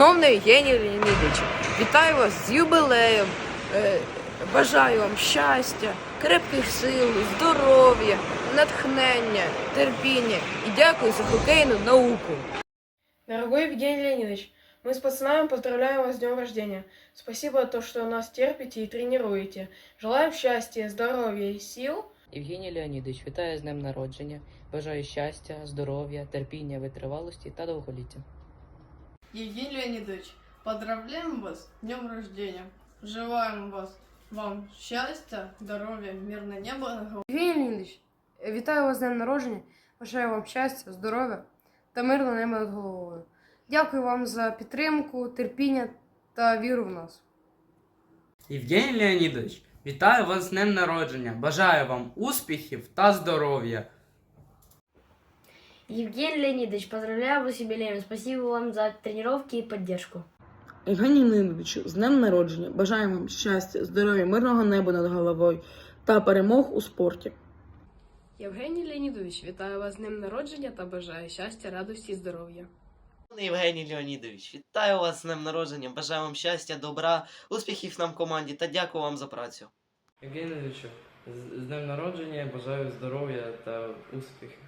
Шановний Євгеній Леонідович, вітаю вас з юбилеєм. Е, Бажаю вам щастя, крепких сил, здоров'я, натхнення, терпіння і дякую за хокейну науку. Дорогой Евгений Леонидович, мы с пацанами поздравляем вас с днем рождения. Спасибо за то, что нас терпите и тренируете. Желаем счастья, здоровья и сил. Євгеній Леонідович, вітаю з днем народження. Бажаю щастя, здоров'я, терпіння, витривалості та довголіття. Евгений Леонидович, поздравляем вас с днем рождения. Желаем вас, вам счастья, здоровья, мирное небо головой. Евгений Леонидович, вітаю вас з днем народження. Бажаю вам щастя, здоров'я та мирного неба над головою. Дякую вам за підтримку, терпіння та віру в нас. Євгеній Леонідович, вітаю вас з днем народження. Бажаю вам успіхів та здоров'я. Евгений Леонидович, поздравляю вас с юбилеем. Спасибо вам за тренировки и поддержку. Євгеній Леонідович, з днем народження. Бажаємо вам щастя, здоров'я, мирного неба над головою та перемог у спорті. Євгеній Леонідович, вітаю вас з днем народження та бажаю щастя, радості і здоров'я. Євгеній Леонідович, вітаю вас з днем народження, бажаю вам щастя, добра, успіхів нам команді та дякую вам за працю. Євгенійовичу, з з днем народження бажаю здоров'я та успіхів